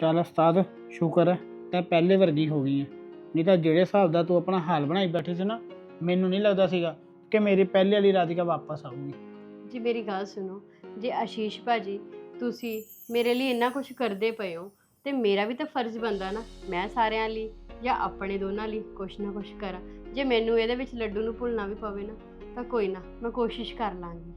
ਚੱਲ ਉਸਤਾਦ ਸ਼ੁਕਰ ਹੈ ਤੈਂ ਪਹਿਲੇ ਵਰਗੀ ਹੋ ਗਈ ਹੈ ਨਹੀਂ ਤਾਂ ਜਿਹੜੇ ਹਿਸਾਬ ਦਾ ਤੂੰ ਆਪਣਾ ਹਾਲ ਬਣਾਈ ਬੈਠੀ ਸੀ ਨਾ ਮੈਨੂੰ ਨਹੀਂ ਲੱਗਦਾ ਸੀਗਾ ਕਿ ਮੇਰੀ ਪਹਿਲੇ ਵਾਲੀ ਰਾਧਿਕਾ ਵਾਪਸ ਆਊਗੀ। ਜੀ ਮੇਰੀ ਗੱਲ ਸੁਣੋ ਜੇ ਆਸ਼ੀਸ਼ ਭਾਜੀ ਤੁਸੀਂ ਮੇਰੇ ਲਈ ਇੰਨਾ ਕੁਝ ਕਰਦੇ ਪਏ ਹੋ ਤੇ ਮੇਰਾ ਵੀ ਤਾਂ ਫਰਜ਼ ਬਣਦਾ ਨਾ ਮੈਂ ਸਾਰਿਆਂ ਲਈ ਜਾਂ ਆਪਣੇ ਦੋਨਾਂ ਲਈ ਕੁਛ ਨਾ ਕੁਛ ਕਰਾਂ। ਜੇ ਮੈਨੂੰ ਇਹਦੇ ਵਿੱਚ ਲੱਡੂ ਨੂੰ ਭੁੱਲਣਾ ਵੀ ਪਵੇ ਨਾ ਤਾਂ ਕੋਈ ਨਾ ਮੈਂ ਕੋਸ਼ਿਸ਼ ਕਰ ਲਾਂਗੀ।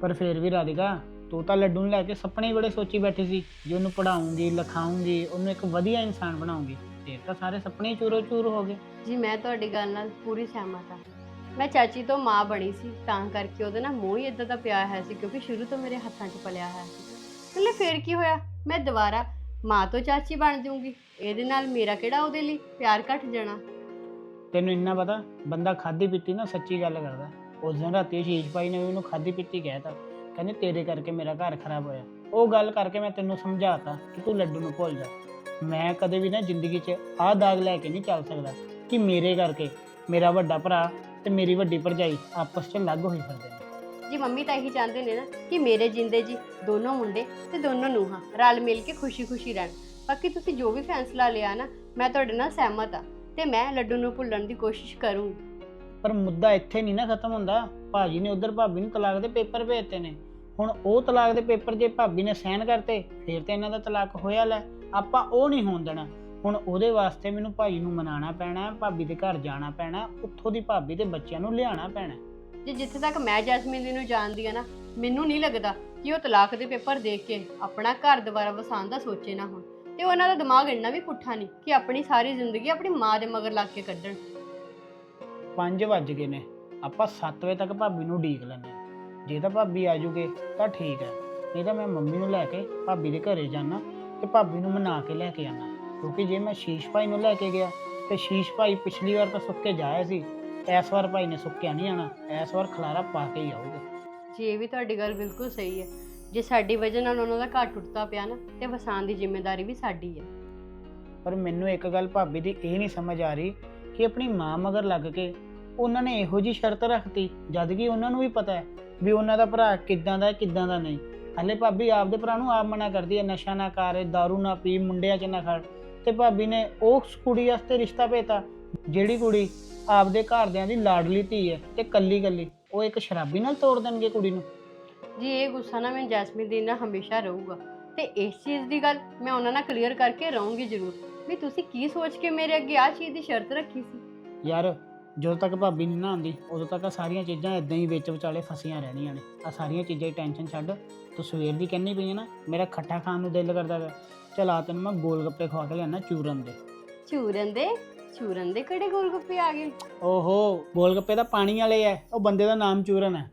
ਪਰ ਫੇਰ ਵੀ ਰਾਧਿਕਾ ਤੂੰ ਤਾਂ ਲੱਡੂ ਨੂੰ ਲੈ ਕੇ ਸੁਪਨੇ ਹੀ ਬੜੇ ਸੋਚੀ ਬੈਠੀ ਸੀ ਜੇ ਉਹਨੂੰ ਪੜਾਉਂਗੀ ਲਿਖਾਉਂਗੀ ਉਹਨੂੰ ਇੱਕ ਵਧੀਆ ਇਨਸਾਨ ਬਣਾਉਂਗੀ ਤੇ ਤਾਂ ਸਾਰੇ ਸੁਪਨੇ ਹੀ ਚੂਰੋ ਚੂਰ ਹੋ ਗਏ। ਜੀ ਮੈਂ ਤੁਹਾਡੀ ਗੱਲ ਨਾਲ ਪੂਰੀ ਸਹਿਮਤ ਹਾਂ। ਮੈਂ ਚਾਚੀ ਤੋਂ ਮਾਂ ਬਣੀ ਸੀ ਤਾਂ ਕਰਕੇ ਉਹਦੇ ਨਾਲ ਮੋਹ ਹੀ ਇਦਾਂ ਦਾ ਪਿਆ ਹੈ ਸੀ ਕਿਉਂਕਿ ਸ਼ੁਰੂ ਤੋਂ ਮੇਰੇ ਹੱਥਾਂ 'ਚ ਪਲਿਆ ਹੋਇਆ ਸੀ। ਚਲੇ ਫੇਰ ਕੀ ਹੋਇਆ? ਮੈਂ ਦੁਬਾਰਾ ਮਾਂ ਤੋਂ ਚਾਚੀ ਬਣ ਜਾਊਂਗੀ। ਇਹਦੇ ਨਾਲ ਮੇਰਾ ਕਿਹੜਾ ਉਹਦੇ ਲਈ ਪਿਆਰ ਘਟ ਜਾਣਾ? ਤੈਨੂੰ ਇੰਨਾ ਪਤਾ ਬੰਦਾ ਖਾਦੀ ਪੀਤੀ ਨਾ ਸੱਚੀ ਗੱਲ ਕਰਦਾ। ਉਸ ਦਿਨ ਰਾਤੀ ਸ਼ੀਸ਼ ਭਾਈ ਨੇ ਵੀ ਉਹਨੂੰ ਖਾਦੀ ਪੀਤੀ ਕਹਿਤਾ ਕਹਿੰਦੇ ਤੇਰੇ ਕਰਕੇ ਮੇਰਾ ਘਰ ਖਰਾਬ ਹੋਇਆ। ਉਹ ਗੱਲ ਕਰਕੇ ਮੈਂ ਤੈਨੂੰ ਸਮਝਾਤਾ ਕਿ ਤੂੰ ਲੱਡੂ ਨੂੰ ਭੁੱਲ ਜਾ। ਮੈਂ ਕਦੇ ਵੀ ਨਾ ਜ਼ਿੰਦਗੀ 'ਚ ਆਹ ਦਾਗ ਲੈ ਕੇ ਨਹੀਂ ਚੱਲ ਸਕਦਾ ਕਿ ਮੇਰੇ ਕਰਕੇ ਮੇਰਾ ਵੱਡਾ ਭਰਾ ਤੇ ਮੇਰੀ ਵੱਡੀ ਭਰਜਾਈ ਆਪਸ 'ਚ ਅਲੱਗ ਹੋਈ ਫਿਰਦੇ ਨੇ। ਜੀ ਮੰਮੀ ਤਾਂ ਇਹੀ ਚਾਹੁੰਦੇ ਨੇ ਨਾ ਕਿ ਮੇਰੇ ਜਿੰਦੇ ਜੀ ਦੋਨੋਂ ਮੁੰਡੇ ਤੇ ਦੋਨੋਂ ਨੂੰਹਾਂ ਰਲ ਮਿਲ ਕੇ ਖੁਸ਼ੀ-ਖੁਸ਼ੀ ਰਹਿਣ। ਬਾਕੀ ਤੁਸੀਂ ਜੋ ਵੀ ਫੈਸਲਾ ਲਿਆ ਨਾ ਮੈਂ ਤੁਹਾਡੇ ਨਾਲ ਸਹਿਮਤ ਆ ਤੇ ਮੈਂ ਲੱਡੂ ਨੂੰ ਭੁੱਲਣ ਦੀ ਕੋਸ਼ਿਸ਼ ਕਰੂੰਗੀ। ਪਰ ਮੁੱਦਾ ਇੱਥੇ ਨਹੀਂ ਨਾ ਖਤਮ ਹੁੰਦਾ। ਭਾਜੀ ਨੇ ਉਧਰ ਭਾਬੀ ਨੂੰ ਤਲਾਕ ਦੇ ਪੇਪਰ ਭੇਜਤੇ ਨੇ। ਹੁਣ ਉਹ ਤਲਾਕ ਦੇ ਪੇਪਰ ਜੇ ਭਾਬੀ ਨੇ ਸਾਈਨ ਕਰਤੇ ਫਿਰ ਤੇ ਇਹਨਾਂ ਦਾ ਤਲਾਕ ਹੋਇਆ ਲੈ ਆਪਾਂ ਉਹ ਨਹੀਂ ਹੋਣ ਦੇਣਾ ਹੁਣ ਉਹਦੇ ਵਾਸਤੇ ਮੈਨੂੰ ਭਾਈ ਨੂੰ ਮਨਾਉਣਾ ਪੈਣਾ ਹੈ, ਭਾਬੀ ਦੇ ਘਰ ਜਾਣਾ ਪੈਣਾ ਉੱਥੋਂ ਦੀ ਭਾਬੀ ਤੇ ਬੱਚਿਆਂ ਨੂੰ ਲਿਆਉਣਾ ਪੈਣਾ। ਜੇ ਜਿੱਥੇ ਤੱਕ ਮੈਂ ਜੈਸਮੀਨ ਦੀ ਨੂੰ ਜਾਣਦੀ ਆ ਨਾ ਮੈਨੂੰ ਨਹੀਂ ਲੱਗਦਾ ਕਿ ਉਹ ਤਲਾਕ ਦੇ ਪੇਪਰ ਦੇਖ ਕੇ ਆਪਣਾ ਘਰ ਦੁਬਾਰਾ ਵਸਾਉਣ ਦਾ ਸੋਚੇ ਨਾ ਹੁਣ ਤੇ ਉਹਨਾਂ ਦਾ ਦਿਮਾਗ ਇੰਨਾ ਵੀ ਪੁੱਠਾ ਨਹੀਂ ਕਿ ਆਪਣੀ ਸਾਰੀ ਜ਼ਿੰਦਗੀ ਆਪਣੀ ਮਾਂ ਦੇ ਮਗਰ ਲੱਗ ਕੇ ਕੱਢਣ 5 ਵੱਜ ਗਏ ਨੇ ਆਪਾਂ 7 ਵਜੇ ਤੱਕ ਭਾਬੀ ਨੂੰ ਢੀਕ ਲੈਂਦੇ। ਜੇ ਤਾਂ ਭਾਬੀ ਆ ਜੂਗੇ ਤਾਂ ਠੀਕ ਹੈ। ਨਹੀਂ ਤਾਂ ਮੈਂ ਮੰਮੀ ਨੂੰ ਲੈ ਕੇ ਭਾਬੀ ਦੇ ਘਰੇ ਜਾਣਾ ਤੇ ਭਾਬੀ ਨੂੰ ਮਨਾ ਕੇ ਲੈ ਕੇ ਆਣਾ ਕਿਉਂਕਿ ਜੇ ਮੈਂ ਸ਼ੀਸ਼ ਭਾਈ ਨੂੰ ਲੈ ਕੇ ਗਿਆ ਤੇ ਸ਼ੀਸ਼ ਭਾਈ ਪਿਛਲੀ ਵਾਰ ਤਾਂ ਸੁੱਕ ਕੇ ਜਾਇਆ ਸੀ। ਇਸ ਵਾਰ ਭਾਈ ਨੇ ਸੁੱਕਿਆ ਨਹੀਂ ਆਣਾ ਇਸ ਵਾਰ ਖਲਾਰਾ ਪਾ ਕੇ ਹੀ ਆਊਗਾ। ਜੀ ਇਹ ਵੀ ਤੁਹਾਡੀ ਗੱਲ ਬਿਲਕੁਲ ਸਹੀ ਹੈ। ਜੇ ਸਾਡੀ ਵਜ੍ਹਾ ਨਾਲ ਉਹਨਾਂ ਦਾ ਘਰ ਟੁੱਟਦਾ ਪਿਆ ਨਾ ਤੇ ਵਸਾਉਣ ਦੀ ਜ਼ਿੰਮੇਵਾਰੀ ਵੀ ਸਾਡੀ ਹੈ। ਪਰ ਮੈਨੂੰ ਇੱਕ ਗੱਲ ਭਾਬੀ ਦੀ ਇਹ ਨਹੀਂ ਸਮਝ ਆ ਰਹੀ ਕਿ ਆਪਣੀ ਮਾਂ ਮਗਰ ਲੱਗ ਕੇ ਉਹਨਾਂ ਨੇ ਇਹੋ ਜੀ ਸ਼ਰਤ ਰੱਖਤੀ ਜਦ ਕਿ ਉਹਨਾਂ ਨੂੰ ਵੀ ਪਤਾ ਹੈ ਵੀ ਉਹਨਾਂ ਦਾ ਭਰਾ ਕਿੱਦਾਂ ਦਾ ਕਿੱਦਾਂ ਦਾ ਨਹੀਂ। ਹਲੇ ਭਾਬੀ ਆਪਦੇ ਭਰਾ ਨੂੰ ਆਪ ਮਨਾ ਕਰਦੀ ਹੈ ਨਸ਼ਾ ਨਾ ਕਰ दारू ਨਾ ਪੀ ਮੁੰਡਿਆਂ 'ਚ ਨਾ ਖੜ। ਤੇ ਭਾਬੀ ਨੇ ਉਸ ਕੁੜੀ ਵਾਸਤੇ ਰਿਸ਼ਤਾ ਭੇਜਤਾ ਜਿਹੜੀ ਕੁੜੀ ਆਪਦੇ ਘਰਦਿਆਂ ਦੀ ਲਾਡਲੀ ਧੀ ਹੈ ਤੇ ਕੱਲੀ ਕੱਲੀ ਉਹ ਇੱਕ ਸ਼ਰਾਬੀ ਨਾਲ ਤੋੜ ਦੇਣਗੇ ਕੁੜੀ ਨੂੰ। ਜੀ ਇਹ ਗੁੱਸਾ ਨਾ ਮੈਨੂੰ ਜੈਸਮੀਨ ਦੀ ਨਾਲ ਹਮੇਸ਼ਾ ਰਹੂਗਾ। ਤੇ ਇਸ ਚੀਜ਼ ਦੀ ਗੱਲ ਮੈਂ ਉਹਨਾਂ ਨਾਲ ਕਲੀਅਰ ਕਰਕੇ ਰਹੂੰਗੀ ਜ਼ਰੂਰ। ਵੀ ਤੁਸੀਂ ਕੀ ਸੋਚ ਕੇ ਮੇਰੇ ਅੱਗੇ ਆਹ ਚੀਜ਼ ਦੀ ਸ਼ਰਤ ਰੱਖੀ ਸੀ? ਯਾਰ ਜਦੋਂ ਤੱਕ ਭਾਬੀ ਨਹੀਂ ਨਾ ਆਉਂਦੀ ਉਦੋਂ ਤੱਕ ਆਹ ਸਾਰੀਆਂ ਚੀਜ਼ਾਂ ਇਦਾਂ ਹੀ ਵਿੱਚ ਵਿਚਾਲੇ ਫਸੀਆਂ ਰਹਿਣੀਆਂ ਨੇ। ਆ ਸਾਰੀਆਂ ਚੀਜ਼ਾਂ ਦੀ ਟੈਨਸ਼ਨ ਛੱਡ ਤੂੰ ਸਵੇਰ ਦੀ ਕਹਿੰਨੀ ਪਈ ਹੈ ਨਾ ਮੇਰਾ ਖੱਟਾ ਖਾਣ ਨੂੰ ਦਿਲ ਕਰਦਾ ਵਾ ਚਲ ਆ ਤੈਨੂੰ ਮੈਂ ਗੋਲ ਗੱਪੇ ਖਵਾ ਕੇ ਲਿਆਣਾ ਚੂਰਨ ਦੇ। ਚੂਰਨ ਦੇ? ਚੂਰਨ ਦੇ ਕਿਹੜੇ ਗੋਲ ਗੱਪੇ ਆ ਗਏ? ਓਹੋ ਗੋਲ ਗੱਪੇ ਤਾਂ ਪਾਣੀ ਵਾਲੇ ਐ ਉਹ ਬੰਦੇ ਦਾ ਨਾਮ ਚੂਰਨ ਹੈ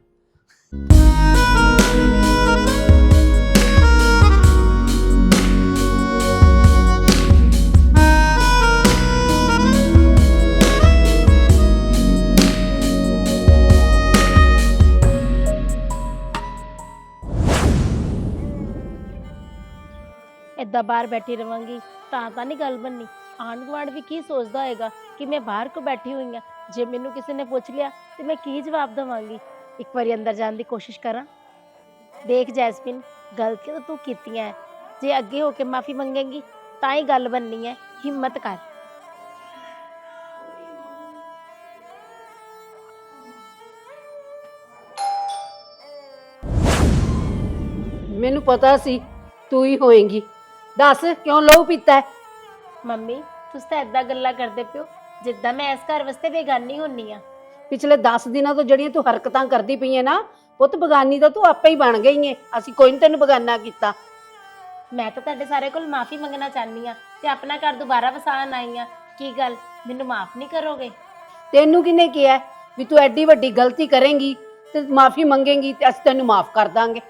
ਏਦਾਂ ਬਾਹਰ ਬੈਠੀ ਰਵਾਂਗੀ, ਤਾਂ ਤਾਂ ਨਹੀਂ ਗੱਲ ਬਣਨੀ। ਆਂਢ ਗੁਆਂਢ ਵੀ ਕੀ ਸੋਚਦਾ ਹੋਏਗਾ ਕਿ ਮੈਂ ਬਾਹਰ ਕੋ ਬੈਠੀ ਹੋਈ ਹਾਂ ਜੇ ਮੈਨੂੰ ਕਿਸੇ ਨੇ ਪੁੱਛ ਲਿਆ ਤੇ ਮੈਂ ਕੀ ਜਵਾਬ ਦਵਾਂਗੀ? ਇੱਕ ਵਾਰੀ ਅੰਦਰ ਜਾਣ ਦੀ ਕੋਸ਼ਿਸ਼ ਕਰਾਂ। ਦੇਖ ਜੈਸਮਿਨ ਗਲਤੀਆਂ ਤੂੰ ਕੀਤੀਆਂ ਹੈ। ਜੇ ਅੱਗੇ ਹੋ ਕੇ ਮਾਫੀ ਮੰਗੇਂਗੀ, ਤਾਂ ਹੀ ਗੱਲ ਬਣਨੀ ਹੈ ਹਿੰਮਤ ਕਰ। ਮੈਨੂੰ ਪਤਾ ਸੀ ਤੂੰ ਹੀ ਹੋਏਂਗੀ। ਦੱਸ ਕਿਉਂ ਲਹੂ ਪੀਤਾ ਹੈ? ਮੰਮੀ ਤੁਸੀਂ ਤਾਂ ਏਦਾਂ ਗੱਲਾਂ ਕਰਦੇ ਪਿਓ ਜਿੱਦਾਂ ਮੈਂ ਇਸ ਘਰ ਵਾਸਤੇ ਬੇਗਾਨੀ ਹੁੰਨੀ ਆ। ਪਿਛਲੇ 10 ਦਿਨਾਂ ਤੋਂ ਜਿਹੜੀਆਂ ਤੂੰ ਹਰਕਤਾਂ ਕਰਦੀ ਪਈ ਹੈ ਨਾ ਪੁੱਤ ਬਗਾਨੀ ਦਾ ਤੂੰ ਆਪੇ ਹੀ ਬਣ ਗਈ ਹੈ ਅਸੀਂ ਕੋਈ ਨੀ ਤੈਨੂੰ ਬਗਾਨਾ ਕੀਤਾ। ਮੈਂ ਤਾਂ ਤੁਹਾਡੇ ਸਾਰੇ ਕੋਲ ਮਾਫੀ ਮੰਗਣਾ ਚਾਹਨੀ ਆ ਤੇ ਆਪਣਾ ਘਰ ਦੁਬਾਰਾ ਵਸਾਉਣ ਆਈ ਆ। ਕੀ ਗੱਲ? ਮੈਨੂੰ ਮਾਫ ਨਹੀਂ ਕਰੋਗੇ? ਤੈਨੂੰ ਕਿਹਨੇ ਕਿਹਾ ਵੀ ਤੂੰ ਐਡੀ ਵੱਡੀ ਗਲਤੀ ਕਰੇਂਗੀ ਤੇ ਮਾਫੀ ਮੰਗੇਂਗੀ ਤੇ ਅਸੀਂ ਤੈਨੂੰ ਮਾਫ ਕਰ ਦਾਂਗੇ?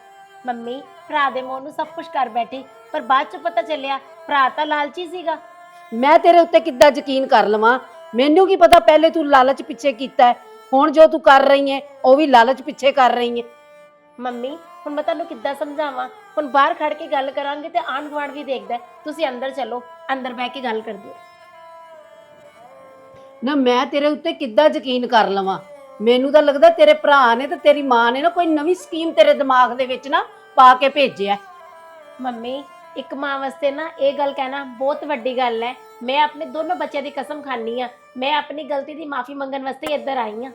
ਮੰਮੀ ਭਰਾ ਦੇ ਮੂੰਹ ਨੂੰ ਸਭ ਕੁਝ ਕਰ ਬੈਠੀ ਪਰ ਬਾਅਦ ਚ ਪਤਾ ਚੱਲਿਆ ਭਰਾ ਤਾਂ ਲਾਲਚੀ ਸੀਗਾ। ਮੈਂ ਤੇਰੇ ਉੱਤੇ ਕਿੱਦਾਂ ਯਕੀਨ ਕਰ ਲਵਾਂ? ਮੈਨੂੰ ਕੀ ਪਤਾ ਪਹਿਲੇ ਤੂੰ ਲਾਲਚ ਪਿੱਛੇ ਕੀਤਾ ਹੈ? ਹੁਣ ਜੋ ਤੂੰ ਕਰ ਰਹੀ ਹੈ ਉਹ ਵੀ ਲਾਲਚ ਪਿੱਛੇ ਕਰ ਰਹੀ ਹੈ। ਮੰਮੀ ਹੁਣ ਮੈਂ ਤੁਹਾਨੂੰ ਕਿੱਦਾਂ ਸਮਝਾਵਾਂ? ਹੁਣ ਬਾਹਰ ਖੜ ਕੇ ਗੱਲ ਕਰਾਂਗੇ ਤੇ ਆਂਢ ਗੁਆਂਢ ਵੀ ਦੇਖਦਾ ਹੈ। ਤੁਸੀਂ ਅੰਦਰ ਚਲੋ ਅੰਦਰ ਬਹਿ ਕੇ ਗੱਲ ਕਰਦੇ ਨਾ ਮੈਂ ਤੇਰੇ ਉੱਤੇ ਕਿੱਦਾਂ ਯਕੀਨ ਕਰ ਲਵਾਂ? ਮੈਨੂੰ ਤਾਂ ਲੱਗਦਾ ਤੇਰੇ ਭਰਾ ਨੇ ਤੇ ਤੇਰੀ ਮਾਂ ਨੇ ਨਾ ਕੋਈ ਨਵੀਂ ਸਕੀਮ ਤੇਰੇ ਦਿਮਾਗ ਦੇ ਵਿੱਚ ਨਾ ਪਾ ਕੇ ਭੇਜਿਆ। ਮੰਮੀ ਇੱਕ ਮਾਂ ਵਾਸਤੇ ਨਾ ਇਹ ਗੱਲ ਕਹਿਣਾ ਬਹੁਤ ਵੱਡੀ ਗੱਲ ਹੈ। ਮੈਂ ਆਪਣੇ ਦੋਨੋਂ ਬੱਚਿਆਂ ਦੀ ਕਸਮ ਖਾਨੀ ਆ ਮੈਂ ਆਪਣੀ ਗਲਤੀ ਦੀ ਮਾਫੀ ਮੰਗਣ ਵਾਸਤੇ ਇੱਧਰ ਆਈ ਆ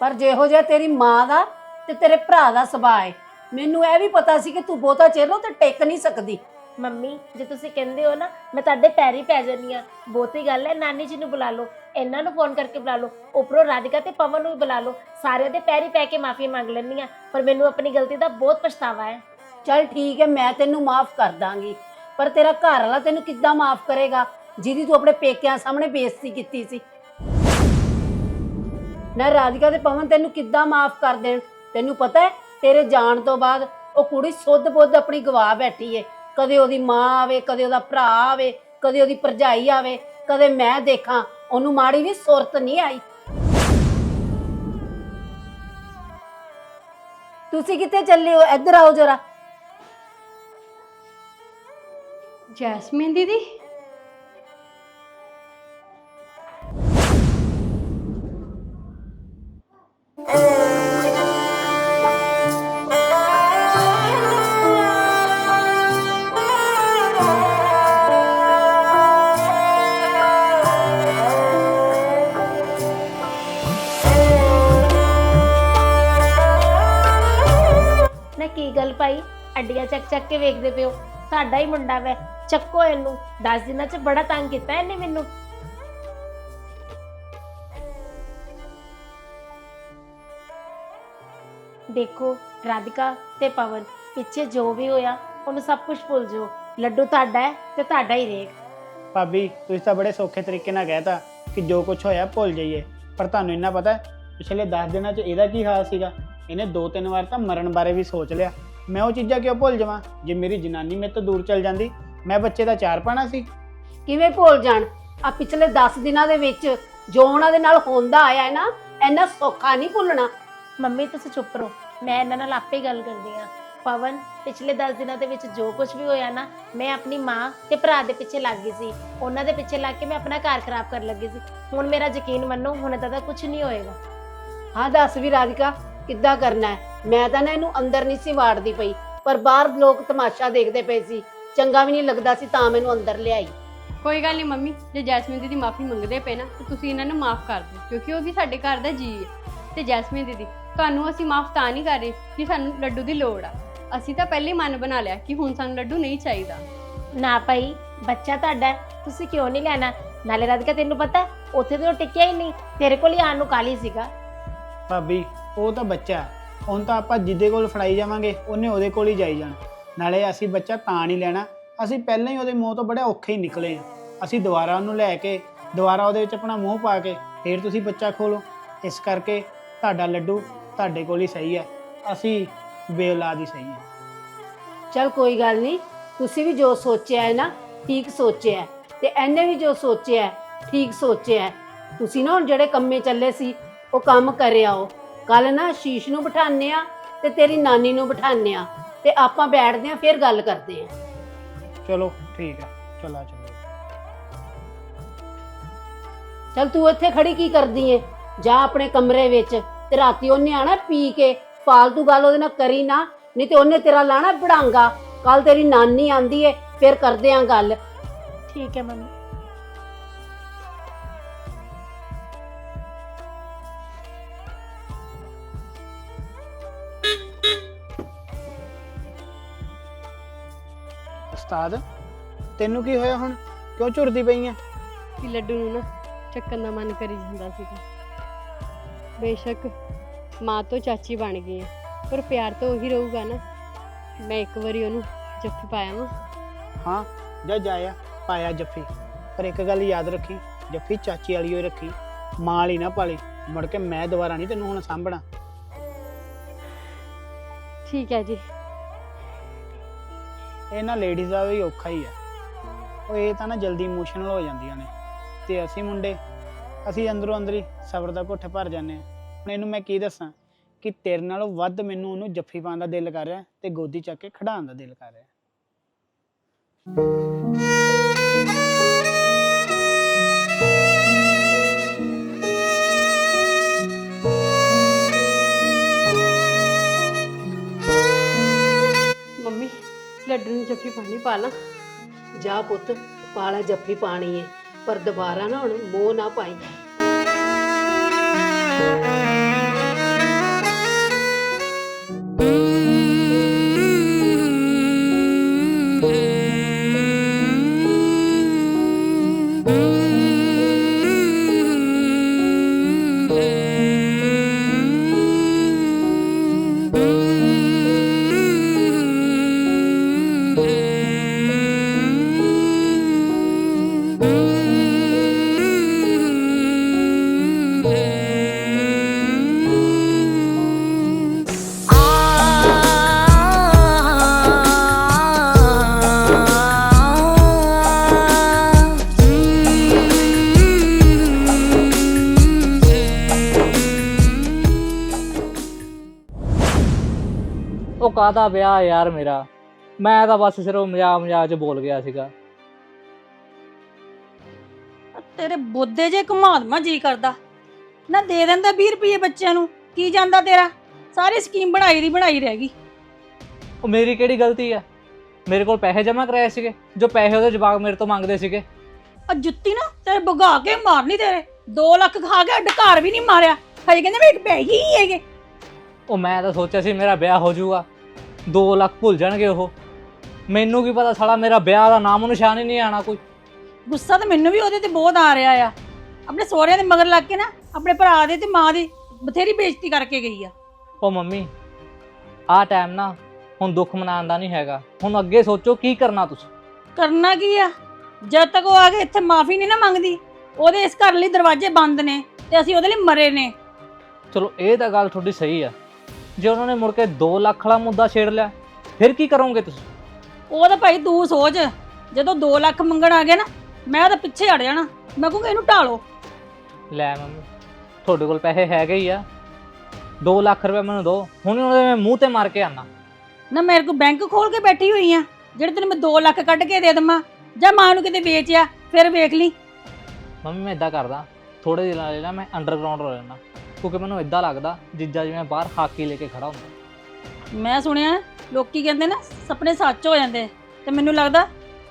ਪਰ ਜਿਹੋ ਜਿਹਾ ਤੇਰੀ ਮਾਂ ਦਾ ਤੇ ਤੇਰੇ ਭਰਾ ਦਾ ਸੁਭਾਅ ਹੈ ਮੈਨੂੰ ਇਹ ਵੀ ਪਤਾ ਸੀ ਕਿ ਤੂੰ ਬਹੁਤਾ ਚਿਰ ਤੇ ਟਿਕ ਨਹੀਂ ਸਕਦੀ। ਮੰਮੀ ਜੇ ਤੁਸੀਂ ਕਹਿੰਦੇ ਹੋ ਨਾ ਮੈਂ ਤੁਹਾਡੇ ਪੈਰੀ ਪੈ ਜਾਨੀ ਆ ਬਹੁਤੀ ਗੱਲ ਹੈ ਨਾਨੀ ਜੀ ਨੂੰ ਬੁਲਾ ਲਓ ਇਹਨਾਂ ਨੂੰ ਫੋਨ ਕਰਕੇ ਬੁਲਾ ਲਓ ਉੱਪਰੋਂ ਰਾਧਿਕਾ ਤੇ ਪਵਨ ਨੂੰ ਵੀ ਬੁਲਾ ਲਓ ਸਾਰਿਆਂ ਦੇ ਪੈਰੀ ਪੈ ਕੇ ਮਾਫੀ ਮੰਗ ਲੈਣੀ ਆ ਪਰ ਮੈਨੂੰ ਆਪਣੀ ਗਲਤੀ ਦਾ ਬਹੁਤ ਪਛਤਾਵਾ ਹੈ। ਚੱਲ ਠੀਕ ਹੈ, ਮੈਂ ਤੈਨੂੰ ਮਾਫ ਕਰ ਦਾਂਗੀ। ਪਰ ਤੇਰਾ ਘਰ ਵਾਲਾ ਤੈਨੂੰ ਕਿੱਦਾਂ ਮਾਫ ਕਰੇਗਾ? ਜਿਹਦੀ ਤੂੰ ਆਪਣੇ ਪੇਕਿਆਂ ਸਾਹਮਣੇ ਬੇਇੱਜ਼ਤੀ ਕੀਤੀ ਸੀ। ਨਾ ਰਾਧਿਕਾ ਤੇ ਪਵਨ ਤੈਨੂੰ ਕਿੱਦਾਂ ਮਾਫ ਕਰ ਦੇਣ? ਤੈਨੂੰ ਪਤਾ ਹੈ, ਤੇਰੇ ਜਾਣ ਤੋਂ ਬਾਅਦ ਉਹ ਕੁੜੀ ਸੁੱਧ ਬੁੱਧ ਆਪਣੀ ਗਵਾ ਬੈਠੀ ਏ। ਕਦੇ ਉਹਦੀ ਮਾਂ ਆਵੇ, ਕਦੇ ਉਹਦਾ ਭਰਾ ਆਵੇ, ਕਦੇ ਉਹਦੀ ਭਰਜਾਈ ਆਵੇ, ਕਦੇ ਮੈਂ ਦੇਖਾਂ, ਉਹਨੂੰ ਮਾੜੀ ਵੀ ਸੁਰਤ ਨਹੀਂ ਆਈ। ਤੁਸੀਂ ਕਿੱਥੇ ਚੱਲੇ ਹੋ? ਇੱਧਰ ਆਓ ਜਰਾ। ਜੈਸਮੀਨ ਦੀਦੀ? ਨਾ ਕੀ ਗੱਲ ਭਾਈ ਅੱਡੀਆਂ ਚੱਕ ਚੱਕ ਕੇ ਵੇਖਦੇ ਪਿਓ ਤੁਹਾਡਾ ਹੀ ਮੁੰਡਾ ਵੈ। ਚੱਕੋ ਇਹਨੂੰ। 10 ਦਿਨਾਂ ਚ ਬੜਾ ਤੰਗ ਕੀਤਾ ਇਹਨੇ ਮੈਨੂੰ। ਦੇਖੋ ਰਾਧਿਕਾ ਤੇ ਪਵਨ ਪਿੱਛੇ ਜੋ ਵੀ ਹੋਇਆ ਉਹਨੂੰ ਸਭ ਕੁਝ ਭੁੱਲ ਜਾਓ। ਲੱਡੂ ਤੁਹਾਡਾ ਹੈ ਤੇ ਤੁਹਾਡਾ ਹੀ ਰਹੇਗਾ ਭਾਬੀ ਤੁਸੀਂ ਤਾਂ ਬੜੇ ਸੌਖੇ ਤਰੀਕੇ ਨਾਲ ਕਹਿਤਾ ਕਿ ਜੋ ਕੁਝ ਹੋਇਆ ਭੁੱਲ ਜਾਈਏ। ਪਰ ਤੁਹਾਨੂੰ ਇੰਨਾ ਪਤਾ ਹੈ, ਪਿਛਲੇ 10 ਦਿਨਾਂ 'ਚ ਇਹਦਾ ਕੀ ਹਾਲ ਸੀਗਾ? ਇਹਨੇ ਦੋ ਤਿੰਨ ਵਾਰ ਤਾਂ ਮਰਨ ਬਾਰੇ ਵੀ ਸੋਚ ਲਿਆ। ਮੈਂ ਉਹ ਚੀਜ਼ਾਂ ਕਿਉਂ ਭੁੱਲ ਜਾਵਾਂ? ਜੇ ਮੇਰੀ ਜਨਾਨੀ ਮੇਰੇ ਤੋਂ ਦੂਰ ਚਲ ਜਾਂਦੀ ਮੈਂ ਬੱਚੇ ਦਾ ਚਾਰ ਪਾਣਾ ਸੀ। ਕਿਵੇਂ ਭੁੱਲ ਜਾਣ? ਆ ਪਿਛਲੇ 10 ਦਿਨਾਂ ਦੇ ਵਿੱਚ ਜੋ ਉਹਨਾਂ ਦੇ ਨਾਲ ਹੁੰਦਾ ਆਇਆ ਹੈ ਨਾ ਇੰਨਾ ਸੌਖਾ ਨਹੀਂ ਭੁੱਲਣਾ। ਮੰਮੀ ਤੁਸੀਂ ਚੁੱਪ ਰਹੋ। ਮੈਂ ਇਹਨਾਂ ਨਾਲ ਆਪੇ ਗੱਲ ਕਰਦੀ ਆ ਪਵਨ ਪਿਛਲੇ 10 ਦਿਨਾਂ ਦੇ ਵਿੱਚ ਜੋ ਕੁਝ ਵੀ ਹੋਇਆ ਨਾ ਮੈਂ ਆਪਣੀ ਮਾਂ ਤੇ ਭਰਾ ਦੇ ਪਿੱਛੇ ਲੱਗ ਗਈ ਸੀ। ਉਹਨਾਂ ਦੇ ਪਿੱਛੇ ਲੱਗ ਕੇ ਮੈਂ ਆਪਣਾ ਘਰ ਖਰਾਬ ਕਰਨ ਲੱਗੀ ਸੀ। ਹੁਣ ਮੇਰਾ ਯਕੀਨ ਮੰਨੋ ਹੁਣ ਤਾਂ ਦਾ ਕੁਝ ਨਹੀਂ ਹੋਏਗਾ। ਹਾਂ ਦੱਸ ਵੀ ਰਾਧਿਕਾ ਕਿੱਦਾਂ ਕਰਨਾ ਹੈ? ਮੈਂ ਤਾਂ ਨਾ ਇਹਨੂੰ ਅੰਦਰ ਨਹੀਂ ਸੀ ਵਾੜਦੀ ਪਈ ਪਰ ਬਾਹਰ ਲੋਕ ਤਮਾਸ਼ਾ ਦੇਖਦੇ ਪਏ ਸੀ। ਚੰਗਾ ਵੀ ਨਹੀਂ ਲੱਗਦਾ ਸੀ ਤਾਂ ਮੈਨੂੰ ਅੰਦਰ ਲਿਆਈ। ਕੋਈ ਗੱਲ ਨਹੀਂ ਮੰਮੀ ਜੇ ਜੈਸਮੀਨ ਦੀਦੀ ਮਾਫੀ ਮੰਗਦੇ ਪਏ ਨਾ ਤਾਂ ਤੁਸੀਂ ਇਹਨਾਂ ਨੂੰ ਮਾਫ ਕਰ ਦਿਓ ਕਿਉਂਕਿ ਉਹ ਵੀ ਸਾਡੇ ਘਰ ਦਾ ਜੀ ਹੈ। ਤੇ ਜੈਸਮੀਨ ਦੀਦੀ ਤੁਹਾਨੂੰ ਅਸੀਂ ਮਾਫ ਤਾਂ ਨਹੀਂ ਕਰ ਰਹੇ ਕਿ ਸਾਨੂੰ ਲੱਡੂ ਦੀ ਲੋੜ ਆ। ਅਸੀਂ ਤਾਂ ਪਹਿਲੇ ਹੀ ਮਨ ਬਣਾ ਲਿਆ ਕਿ ਹੁਣ ਸਾਨੂੰ ਲੱਡੂ ਨਹੀਂ ਚਾਹੀਦਾ। ਨਾ ਭਾਈ ਬੱਚਾ ਤੁਹਾਡਾ ਹੈ, ਤੁਸੀਂ ਕਿਉਂ ਨਹੀਂ ਲੈਣਾ? ਨਾਲੇ ਰਾਧਿਕਾ ਤੈਨੂੰ ਪਤਾ ਹੈ, ਉੱਥੇ ਤੇ ਉਹ ਟਿਕਿਆ ਹੀ ਨਹੀਂ ਤੇਰੇ ਕੋਲ ਹੀ ਆਉਣ ਨੂੰ ਕਾਲੀ ਸੀਗਾ। ਭਾਬੀ ਉਹ ਤਾਂ ਬੱਚਾ ਹੈ। ਹੁਣ ਤਾਂ ਆਪਾਂ ਜਿਹਦੇ ਕੋਲ ਫੜਾਈ ਜਾਵਾਂਗੇ, ਉਹਨੇ ਉਹਦੇ ਕੋਲ ਹੀ ਜਾਈ ਜਾਣਾ। ਨਾਲੇ ਅਸੀਂ ਬੱਚਾ ਤਾਂ ਨਹੀਂ ਲੈਣਾ। ਅਸੀਂ ਪਹਿਲਾਂ ਹੀ ਉਹਦੇ ਮੂੰਹ ਤੋਂ ਬੜੇ ਔਖੇ ਹੀ ਨਿਕਲੇ ਹਾਂ। ਅਸੀਂ ਦੁਬਾਰਾ ਉਹਨੂੰ ਲੈ ਕੇ, ਦੁਬਾਰਾ ਉਹਦੇ ਵਿੱਚ ਆਪਣਾ ਮੂੰਹ ਪਾ ਕੇ, ਫਿਰ ਤੁਸੀਂ ਬੱਚਾ ਖੋਲੋ। ਇਸ ਕਰਕੇ ਤੁਹਾਡਾ ਲੱਡੂ ਤੁਹਾਡੇ ਕੋਲ ਹੀ ਸਹੀ ਹੈ। ਅਸੀਂ ਬੇਔਲਾਦ ਹੀ ਸਹੀ ਹੈ। ਚਲ ਕੋਈ ਗੱਲ ਨਹੀਂ। ਤੁਸੀਂ ਵੀ ਜੋ ਸੋਚਿਆ ਹੈ ਨਾ, ਠੀਕ ਸੋਚਿਆ ਹੈ। ਤੇ ਇਹਨੇ ਵੀ ਜੋ ਸੋਚਿਆ ਹੈ, ਠੀਕ ਸੋਚਿਆ ਹੈ। ਤੁਸੀਂ ਨਾ ਹੁਣ ਜਿਹੜੇ ਕੰਮੇ ਚੱਲੇ ਸੀ, ਉਹ ਕੰਮ ਕਰਿਆ ਆਓ। ਕੱਲ ਨਾ ਸ਼ੀਸ਼ ਨੂੰ ਬਿਠਾਉਂਦੇ ਆ ਤੇ ਤੇਰੀ ਨਾਨੀ ਨੂੰ ਬਿਠਾਉਂਦੇ ਆ ਤੇ ਆਪਾਂ ਬੈਠਦੇ ਆ ਫਿਰ ਗੱਲ ਕਰਦੇ ਆ। ਚਲੋ ਠੀਕ ਹੈ ਚਲਾ ਚਲੋ ਚਲ ਤੂੰ ਇੱਥੇ ਖੜੀ ਕੀ ਕਰਦੀ ਏ? ਜਾ ਆਪਣੇ ਕਮਰੇ ਵਿੱਚ ਤੇ ਰਾਤੀ ਉਹਨੇ ਆਣਾ ਪੀ ਕੇ ਫਾਲਤੂ ਗੱਲ ਉਹਦੇ ਨਾਲ ਕਰੀ ਨਾ ਨਹੀਂ ਤੇ ਉਹਨੇ ਤੇਰਾ ਲਾਣਾ ਬੜਾਂਗਾ। ਕੱਲ ਤੇਰੀ ਨਾਨੀ ਆਂਦੀ ਏ ਫਿਰ ਕਰਦੇ ਆ ਗੱਲ। ਠੀਕ ਹੈ ਮੰਮੀ। ਉਸਤਾਦ ਤੈਨੂੰ ਕੀ ਹੋਇਆ ਹੁਣ? ਕਿਉਂ ਝੁਰਦੀ ਪਈ ਹੈ ਕਿ ਲੱਡੂ ਨੂੰ ਨਾ ਚੱਕਣ ਦਾ ਮਨ ਕਰੀ ਜਾਂਦਾ ਸੀਗਾ। ਬੇਸ਼ੱਕ ਮਾਂ ਤੋਂ ਚਾਚੀ ਬਣ ਗਈ ਹੈ ਪਰ ਪਿਆਰ ਤਾਂ ਉਹੀ ਰਹੂਗਾ ਨਾ। ਮੈਂ ਇੱਕ ਵਾਰੀ ਉਹਨੂੰ ਜੱਫੀ ਪਾਇਆ ਵਾਂ। ਹਾਂ ਜਾ ਜਾਇਆ ਪਾਇਆ ਜੱਫੀ। ਪਰ ਇੱਕ ਗੱਲ ਯਾਦ ਰੱਖੀ ਜੱਫੀ ਚਾਚੀ ਵਾਲੀ ਹੋਈ ਰੱਖੀ ਮਾਂ ਵਾਲੀ ਨਾ ਪਾਲੀ। ਮੁੜ ਕੇ ਮੈਂ ਦੁਬਾਰਾ ਨਹੀਂ ਤੈਨੂੰ ਹੁਣ ਸਾਂਭਣਾ। ਠੀਕ ਹੈ ਜੀ। ਇਹ ਨਾ ਲੇਡੀਜ਼ ਦਾ ਵੀ ਔਖਾ ਹੀ ਹੈ ਉਹ ਇਹ ਤਾਂ ਨਾ ਜਲਦੀ ਇਮੋਸ਼ਨਲ ਹੋ ਜਾਂਦੀਆਂ ਨੇ। ਤੇ ਅਸੀਂ ਮੁੰਡੇ, ਅਸੀਂ ਅੰਦਰੋਂ ਅੰਦਰ ਹੀ ਸਬਰ ਦਾ ਘੁੱਟ ਭਰ ਜਾਂਦੇ ਹਾਂ। ਹੁਣ ਇਹਨੂੰ ਮੈਂ ਕੀ ਦੱਸਾਂ ਕਿ ਤੇਰੇ ਨਾਲੋਂ ਵੱਧ ਮੈਨੂੰ ਉਹਨੂੰ ਜੱਫੀ ਪਾਉਣ ਦਾ ਦਿਲ ਕਰ ਰਿਹਾ ਤੇ ਗੋਦੀ ਚੱਕ ਕੇ ਖੜਾਉਣ ਦਾ ਦਿਲ ਕਰ ਰਿਹਾ। ਲੱਡੂ ਨੂੰ ਜੱਫੀ ਪਾਣੀ ਪਾ ਲਾਂ। ਜਾ ਪੁੱਤ, ਪਾਲਾ ਜੱਫੀ ਪਾਣੀ ਏ, ਪਰ ਦੁਬਾਰਾ ਨਾ ਹੁਣ ਮੋਹ ਨਾ ਪਾਈ। ਉਹ ਕਾਹਦਾ ਵਿਆਹ ਯਾਰ ਮੇਰਾ? ਮੈਂ ਤਾਂ ਬਸ ਸਿਰਫ ਮਜ਼ਾਕ ਮਜ਼ਾਕ 'ਚ ਬੋਲ ਗਿਆ ਸੀਗਾ। ਤੇਰੇ ਬੁੱਧੇ ਜੇ ਘੁਮਾਦਮਾ ਜੀ ਕਰਦਾ। ਨਾ ਦੇ ਦਿੰਦਾ 20 ਰੁਪਏ ਬੱਚਿਆਂ ਨੂੰ ਕੀ ਜਾਂਦਾ ਤੇਰਾ? ਸਾਰੀ ਸਕੀਮ ਬਣਾਈ ਦੀ ਬਣਾਈ ਰਹਿ ਗਈ। ਉਹ ਮੇਰੀ ਕਿਹੜੀ ਗਲਤੀ ਆ? ਮੇਰੇ ਕੋਲ ਪੈਸੇ ਜਮ੍ਹਾਂ ਕਰਾਏ ਸੀਗੇ ਜੋ ਪੈਸੇ ਉਹਦੇ ਜਵਾਕ ਮੇਰੇ ਤੋਂ ਮੰਗਦੇ ਸੀਗੇ। ਆ ਜੁੱਤੀ ਨਾ ਤੇਰੇ ਭਗਾ ਕੇ ਮਾਰਨੀ ਤੇਰੇ। 2 ਲੱਖ ਖਾ ਕੇ ਅੱਡ ਘਰ ਵੀ ਨਹੀਂ ਮਾਰਿਆ। ਹਜੇ ਕਹਿੰਦੇ ਮੇਰੇ ਪੈਸੇ ਹੀ ਹੈਗੇ। ਉਹ ਮੈਂ ਤਾਂ ਸੋਚਿਆ ਸੀ ਮੇਰਾ ਵਿਆਹ ਹੋ ਜਾਊਗਾ। 2 ਲੱਖ ਭੁੱਲ ਜਾਣਗੇ ਉਹ। ਮੈਨੂੰ ਕੀ ਪਤਾ ਸਾਲਾ ਮੇਰਾ ਵਿਆਹ ਦਾ ਨਾਮ ਨਿਸ਼ਾਨ ਹੀ ਨਹੀਂ ਆਣਾ ਕੋਈ। ਗੁੱਸਾ ਤਾਂ ਮੈਨੂੰ ਵੀ ਉਹਦੇ ਤੇ ਬਹੁਤ ਆ ਰਿਹਾ ਆ। ਆਪਣੇ ਸਹੁਰਿਆਂ ਦੇ ਮਗਰ ਲੱਗ ਕੇ ਨਾ ਆਪਣੇ ਭਰਾ ਦੇ ਤੇ ਮਾਂ ਦੀ ਬਥੇਰੀ ਬੇਇੱਜ਼ਤੀ ਕਰਕੇ ਗਈ ਆ। ਉਹ ਮੰਮੀ ਆਹ ਟਾਈਮ ਨਾ ਹੁਣ ਦੁੱਖ ਮਨਾਉਣ ਦਾ ਨਹੀਂ ਹੈਗਾ। ਹੁਣ ਅੱਗੇ ਸੋਚੋ ਕੀ ਕਰਨਾ ਤੁਸੀਂ। ਕਰਨਾ ਕੀ ਆ? ਜਦ ਤੱਕ ਉਹ ਆ ਕੇ ਇੱਥੇ ਮਾਫੀ ਨਹੀਂ ਨਾ ਮੰਗਦੀ ਉਹਦੇ ਇਸ ਘਰ ਲਈ ਦਰਵਾਜ਼ੇ ਬੰਦ ਨੇ ਤੇ ਅਸੀਂ ਉਹਦੇ ਲਈ ਮਰੇ ਨੇ। ਚਲੋ ਇਹ ਤਾਂ ਗੱਲ ਤੁਹਾਡੀ ਸਹੀ ਆ। ਜੇ ਉਹਨਾਂ ਨੇ ਮੁੜ ਕੇ 2 ਲੱਖ ਵਾਲਾ ਮੁੱਦਾ ਛੇੜ ਲਿਆ ਫਿਰ ਕੀ ਕਰੋਗੇ ਤੁਸੀਂ? ਉਹ ਤਾਂ ਭਾਈ ਤੂੰ ਸੋਚ ਜਦੋਂ 2 ਲੱਖ ਮੰਗਣ ਆ ਗਿਆ ਨਾ ਮੈਂ ਉਹਦੇ ਪਿੱਛੇ ਹਟ ਜਾਣਾ। ਮੈਂ ਕਹੂੰਗਾ ਇਹਨੂੰ ਢਾਲੋ। ਲੈ ਮੰਮੀ ਤੁਹਾਡੇ ਕੋਲ ਪੈਸੇ ਹੈਗੇ ਹੀ ਆ। 2 ਲੱਖ ਰੁਪਏ ਮੈਨੂੰ ਦਿਓ ਹੁਣ ਉਹਨਾਂ ਦੇ ਮੈਂ ਮੂੰਹ ਤੇ ਮਾਰ ਕੇ ਆਣਾ ਨਾ ਮੇਰੇ ਕੋਲ ਬੈਂਕ ਖੋਲ ਕੇ ਬੈਠੀ ਹੋਈ ਆ। ਜਿਹੜੇ ਤੈਨੂੰ ਮੈਂ 2 ਲੱਖ ਕੱਢ ਕੇ ਦੇ ਦਵਾਂ। ਜਾਂ ਮਾਂ ਨੂੰ ਕਿਤੇ ਵੇਚਿਆ ਫਿਰ ਵੇਖ ਲਈ। ਮੰਮੀ ਮੈਂ ਇਦਾਂ ਕਰਦਾ। ਥੋੜੇ ਦਿਨਾਂ ਲਈ ਨਾ ਮੈਂ ਅੰਡਰਗਰਾਉਂਡ ਹੋ ਜਾਣਾ ਕਿਉਂਕਿ ਮੈਨੂੰ ਇਦਾਂ ਲੱਗਦਾ ਜਿੱਦਾਂ ਜਿਵੇਂ ਬਾਹਰ ਹਾਕੀ ਲੈ ਕੇ ਖੜਾ ਹੁੰਦਾ। ਮੈਂ ਸੁਣਿਆ ਲੋਕੀ ਕਹਿੰਦੇ ਨਾ ਸੁਪਨੇ ਸੱਚ ਹੋ ਜਾਂਦੇ। ਤੇ ਮੈਨੂੰ ਲੱਗਦਾ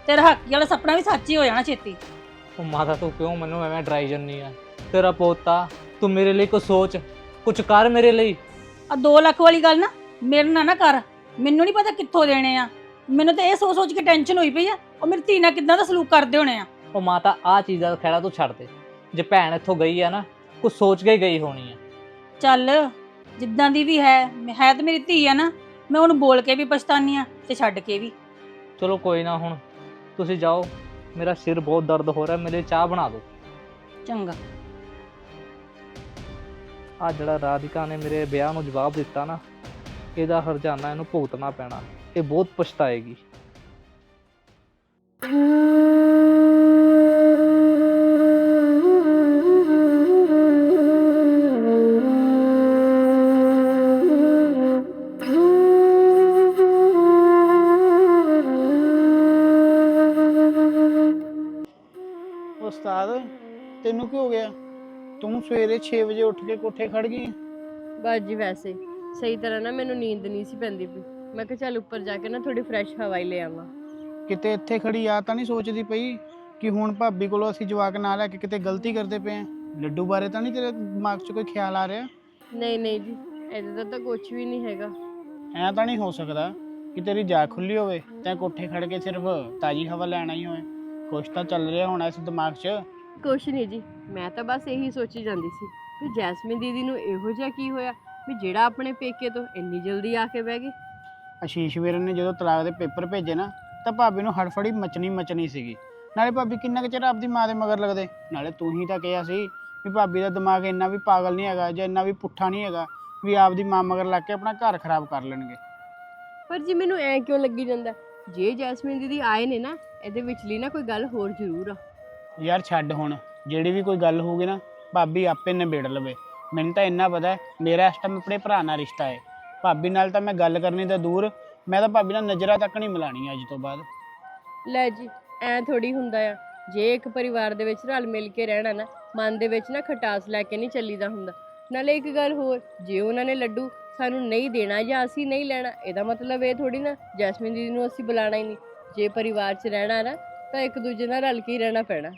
ਤੇਰਾ ਹਾਕੀ ਵਾਲਾ ਸੁਪਨਾ ਵੀ ਸੱਚ ਹੀ ਹੋ ਜਾਣਾ ਛੇਤੀ। ਉਹ ਮਾਤਾ ਤੂੰ ਕਿਉਂ? ਮੈਨੂੰ ਐਵੇਂ ਡਰਾਈ ਜੰਨੀ ਆ। ਤੇਰਾ ਪੋਤਾ ਤੂੰ ਮੇਰੇ ਲਈ ਕੁਝ ਸੋਚ ਕੁਝ ਕਰ ਮੇਰੇ ਲਈ। ਆ 2 ਲੱਖ ਵਾਲੀ ਗੱਲ ਨਾ ਮੇਰੇ ਨਾਲ ਨਾ ਕਰ। ਮੈਨੂੰ ਨਹੀਂ ਪਤਾ ਕਿੱਥੋਂ ਦੇਣੇ ਆ। ਮੈਨੂੰ ਤਾਂ ਇਹ ਸੋਚ ਸੋਚ ਕੇ ਟੈਨਸ਼ਨ ਹੋਈ ਪਈ ਆ। ਉਹ ਮੇਰੀ ਧੀ ਨਾਲ ਕਿੱਦਾਂ ਦਾ ਸਲੂਕ ਕਰਦੇ ਹੋਣੇ ਆ? ਉਹ ਮਾਤਾ ਆ ਚੀਜ਼ਾਂ ਦਾ ਖੈੜਾ ਤੂੰ ਛੱਡ ਦੇ। ਜੇ ਭੈਣ ਇੱਥੋਂ ਗਈ ਆ ਨਾ ਕੁਝ ਸੋਚ ਕੇ ਹੀ ਗਈ ਹੋਣੀ ਆ। ਚੱਲ ਜਿੱਦਾਂ ਦੀ ਵੀ ਹੈ ਹੈ ਤਾਂ ਮੇਰੀ ਧੀ ਆ ਨਾ ਮੈਂ ਉਹਨੂੰ ਬੋਲ ਕੇ ਵੀ ਪਛਤਾਨੀ ਆ ਤੇ ਛੱਡ ਕੇ ਵੀ। ਚਲੋ ਕੋਈ ਨਾ ਹੁਣ ਤੁਸੀਂ ਜਾਓ। ਮੇਰਾ ਸਿਰ ਬਹੁਤ ਦਰਦ ਹੋ ਰਿਹਾ ਮੇਰੇ ਲਈ ਚਾਹ ਬਣਾ ਦਿਓ। ਚੰਗਾ। ਆ ਜਿਹੜਾ ਰਾਧਿਕਾ ਨੇ ਮੇਰੇ ਵਿਆਹ ਨੂੰ ਜਵਾਬ ਦਿੱਤਾ ਨਾ, ਇਹਦਾ ਹਰਜਾਨਾ ਇਹਨੂੰ ਭੁਗਤਣਾ ਪੈਣਾ, ਇਹ ਬਹੁਤ ਪਛਤਾਏਗੀ। ਸਵੇਰੇ 6 ਵਜੇ ਉੱਠ ਕੇ ਕੋਠੇ ਖੜ ਗਈ। ਬਸ ਜੀ ਵੈਸੇ। ਸਹੀ ਤਰ੍ਹਾਂ ਨਾ ਮੈਨੂੰ ਨੀਂਦ ਨਹੀਂ ਸੀ ਪੈਂਦੀ ਪਈ। ਮੈਂ ਕਿਹਾ ਚੱਲ ਉੱਪਰ ਜਾ ਕੇ ਨਾ ਥੋੜੀ ਫਰੈਸ਼ ਹਵਾ ਹੀ ਲੈ ਆਵਾਂ। ਕਿਤੇ ਇੱਥੇ ਖੜੀ ਆ ਤਾਂ ਨਹੀਂ ਸੋਚਦੀ ਪਈ ਕਿ ਹੁਣ ਭਾਬੀ ਕੋਲੋਂ ਅਸੀਂ ਜਵਾਕ ਨਾ ਲੈ ਕੇ ਕਿਤੇ ਗਲਤੀ ਕਰਦੇ ਪਏ ਆਂ? ਲੱਡੂ ਬਾਰੇ ਤਾਂ ਨਹੀਂ ਤੇਰੇ ਦਿਮਾਗ 'ਚ ਕੋਈ ਖਿਆਲ ਆ ਰਿਹਾ? ਨਹੀਂ ਨਹੀਂ ਜੀ ਇਹਦਾ ਤਾਂ ਕੁਝ ਵੀ ਨਹੀਂ ਹੈਗਾ। ਐਂ ਤਾਂ ਨਹੀਂ ਹੋ ਸਕਦਾ ਕਿ ਤੇਰੀ ਜਾ ਖੁੱਲੀ ਹੋਵੇ ਤੈਂ ਕੋਠੇ ਖੜ ਕੇ ਸਿਰਫ ਤਾਜੀ ਹਵਾ ਲੈਣਾ ਹੀ ਹੋਵੇ ਕੁਛ ਤਾਂ ਚੱਲ ਰਿਹਾ ਹੋਣਾ ਇਸ ਦਿਮਾਗ 'ਚ। ਕੁਛ ਨਹੀਂ ਜੀ। ਮੈਂ ਤਾਂ ਬਸ ਇਹੀ ਸੋਚੀ ਜਾਂਦੀ ਸੀ ਕਿ ਜੈਸਮੀਨ ਦੀਦੀ ਨੂੰ ਇਹੋ ਜਿਹਾ ਕੀ ਹੋਇਆ ਵੀ ਜਿਹੜਾ ਆਪਣੇ ਪੇਕੇ ਤੋਂ ਇੰਨੀ ਜਲਦੀ ਆ ਕੇ ਬਹਿ ਗਈ ਆਸ਼ੀਸ਼ ਵੀਰ ਨੇ ਜਦੋਂ ਤਲਾਕ ਦੇ ਪੇਪਰ ਭੇਜੇ ਨਾ ਤਾਂ ਭਾਬੀ ਨੂੰ ਹੜਫੜੀ ਮਚਣੀ ਮਚਣੀ ਸੀਗੀ। ਨਾਲੇ ਭਾਬੀ ਕਿੰਨਾ ਕੁ ਚਿਰ ਆਪਦੀ ਮਾਂ ਦੇ ਮਗਰ ਲੱਗਦੇ? ਨਾਲੇ ਤੂੰ ਹੀ ਤਾਂ ਕਿਹਾ ਸੀ ਵੀ ਭਾਬੀ ਦਾ ਦਿਮਾਗ ਇੰਨਾ ਵੀ ਪਾਗਲ ਨਹੀਂ ਹੈਗਾ ਜਾਂ ਇੰਨਾ ਵੀ ਪੁੱਠਾ ਨਹੀਂ ਹੈਗਾ ਵੀ ਆਪਦੀ ਮਾਂ ਮਗਰ ਲੱਗ ਕੇ ਆਪਣਾ ਘਰ ਖਰਾਬ ਕਰ ਲੈਣਗੇ। ਪਰ ਜੀ ਮੈਨੂੰ ਐ ਕਿਉਂ ਲੱਗੀ ਜਾਂਦਾ? ਜੇ ਜੈਸਮੀਨ ਦੀਦੀ ਆਏ ਨੇ ਨਾ ਇਹਦੇ ਵਿਚਲੀ ਨਾ ਕੋਈ ਗੱਲ ਹੋਰ ਜ਼ਰੂਰ ਆ। ਯਾਰ ਛੱਡ ਹੁਣ, ਜਿਹੜੀ ਵੀ ਕੋਈ ਗੱਲ ਹੋਊਗੀ ਨਾ, ਭਾਬੀ ਆਪੇ ਨਿਬੇੜ ਲਵੇ। ਮੈਨੂੰ ਤਾਂ ਇੰਨਾ ਪਤਾ ਹੈ, ਮੇਰਾ ਇਸ ਟਾਈਮ ਆਪਣੇ ਭਰਾ ਨਾਲ ਰਿਸ਼ਤਾ ਹੈ। ਭਾਬੀ ਨਾਲ ਤਾਂ ਮੈਂ ਗੱਲ ਕਰਨੀ ਤਾਂ ਦੂਰ, ਮੈਂ ਤਾਂ ਭਾਬੀ ਨਾਲ ਨਜ਼ਰਾਂ ਤੱਕ ਨਹੀਂ ਮਿਲਾਣੀ ਅੱਜ ਤੋਂ ਬਾਅਦ। ਲੈ ਜੀ, ਐ ਥੋੜੀ ਹੁੰਦਾ ਆ। ਜੇ ਇੱਕ ਪਰਿਵਾਰ ਦੇ ਵਿੱਚ ਰਲ ਮਿਲ ਕੇ ਰਹਿਣਾ ਨਾ, ਮਨ ਦੇ ਵਿੱਚ ਨਾ ਖਟਾਸ ਲੈ ਕੇ ਨਹੀਂ ਚੱਲੀਦਾ ਹੁੰਦਾ। ਨਾਲੇ ਇੱਕ ਗੱਲ ਹੋਰ, ਜੇ ਉਹਨਾਂ ਨੇ ਲੱਡੂ ਸਾਨੂੰ ਨਹੀਂ ਦੇਣਾ ਜਾਂ ਅਸੀਂ ਨਹੀਂ ਲੈਣਾ, ਇਹਦਾ ਮਤਲਬ ਇਹ ਥੋੜੀ ਨਾ, ਜੈਸਮੀਨ ਦੀਦੀ ਨੂੰ ਅਸੀਂ ਬੁਲਾਣਾ ਹੀ ਨਹੀਂ। ਜੇ ਪਰਿਵਾਰ 'ਚ ਰਹਿਣਾ ਨਾ, ਤਾਂ ਇੱਕ ਦੂਜੇ ਨਾਲ ਰਲ ਕੇ ਹੀ ਰਹਿਣਾ ਪੈਣਾ।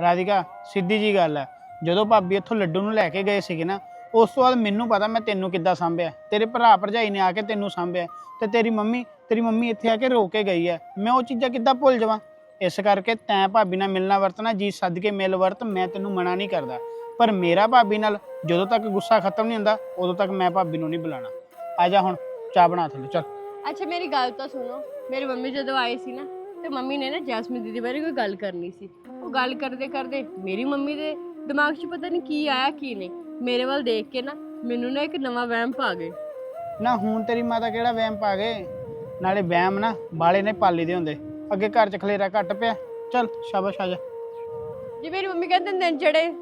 ਰਾਧਿਕਾ, ਸਿੱਧੀ ਜੀ ਗੱਲ ਹੈ। ਜਦੋਂ ਭਾਬੀ ਇੱਥੋਂ ਲੱਡੂ ਨੂੰ ਲੈ ਕੇ ਗਏ ਸੀਗੇ ਨਾ, ਉਸ ਤੋਂ ਬਾਅਦ ਮੈਨੂੰ ਪਤਾ ਮੈਂ ਤੈਨੂੰ ਕਿੱਦਾਂ ਸਾਂਭਿਆ। ਤੇਰੇ ਭਰਾ ਭਰਜਾਈ ਨੇ ਆ ਕੇ ਤੈਨੂੰ ਸਾਂਭਿਆ। ਤੇ ਤੇਰੀ ਮੰਮੀ ਤੇਰੀ ਮੰਮੀ ਇੱਥੇ ਆ ਕੇ ਰੋ ਕੇ ਗਈ ਹੈ। ਮੈਂ ਉਹ ਚੀਜ਼ਾਂ ਕਿੱਦਾਂ ਭੁੱਲ ਜਾਵਾਂ? ਇਸ ਕਰਕੇ ਤੈਂ ਭਾਬੀ ਨਾਲ ਮਿਲਣਾ ਵਰਤਣਾ ਜੀ ਸੱਦ ਕੇ ਮਿਲ ਵਰਤ, ਮੈਂ ਤੈਨੂੰ ਮਨਾ ਨਹੀਂ ਕਰਦਾ। ਪਰ ਮੇਰਾ ਭਾਬੀ ਨਾਲ ਜਦੋਂ ਤੱਕ ਗੁੱਸਾ ਖਤਮ ਨਹੀਂ ਹੁੰਦਾ, ਉਦੋਂ ਤੱਕ ਮੈਂ ਭਾਬੀ ਨੂੰ ਨਹੀਂ ਬੁਲਾਣਾ ਆ ਜਾ ਹੁਣ, ਚਾਹ ਬਣਾ ਥੱਲੇ, ਚੱਲ। ਅੱਛਾ, ਮੇਰੀ ਗੱਲ ਤਾਂ ਸੁਣੋ। ਮੇਰੀ ਮੰਮੀ ਜਦੋਂ ਆਏ ਸੀ ਨਾ ਤੇ ਮੰਮੀ ਨੇ ਨਾ ਜੈਸਮੀਨ ਦੀਦੀ ਬਾਰੇ ਕੋਈ ਗੱਲ ਕਰਨੀ ਸੀ। ਉਹ ਗੱਲ ਕਰਦੇ ਕਰਦੇ ਮੇਰੀ ਮੰਮੀ ਦੇ ਦਿਮਾਗ 'ਚ ਪਤਾ ਨਹੀਂ ਕੀ ਆਇਆ ਕੀ ਨਹੀਂ। ਮੇਰੇ ਵੱਲ ਦੇਖ ਕੇ ਨਾ ਮੈਨੂੰ ਨਾ ਇੱਕ ਨਵਾਂ ਵਹਿਮ ਪਾ ਗਏ। ਨਾ ਹੁਣ ਤੇਰੀ ਮਾਤਾ ਕਿਹੜਾ ਵਹਿਮ ਪਾ ਗਏ? ਨਾਲੇ ਵਹਿਮ ਨਾ ਬਾਲੇ ਨੇ ਪਾਲੀ ਦੇ ਹੁੰਦੇ। ਅੱਗੇ ਘਰ ਚ ਖਲੇਰਾ ਘੱਟ ਪਿਆ। ਚੱਲ ਸ਼ਾਬਾਸ਼ ਆ ਜਾ। ਜੇ ਮੇਰੀ ਮੰਮੀ ਕਹਿੰਦੇ ਦਿਨ ਚੜੇ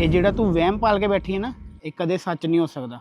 ਇਹ ਜਿਹੜਾ ਤੂੰ ਵਹਿਮ ਪਾਲ ਕੇ ਬੈਠੀ ਹੈ ਨਾ, ਇਹ ਕਦੇ ਸੱਚ ਨਹੀਂ ਹੋ ਸਕਦਾ।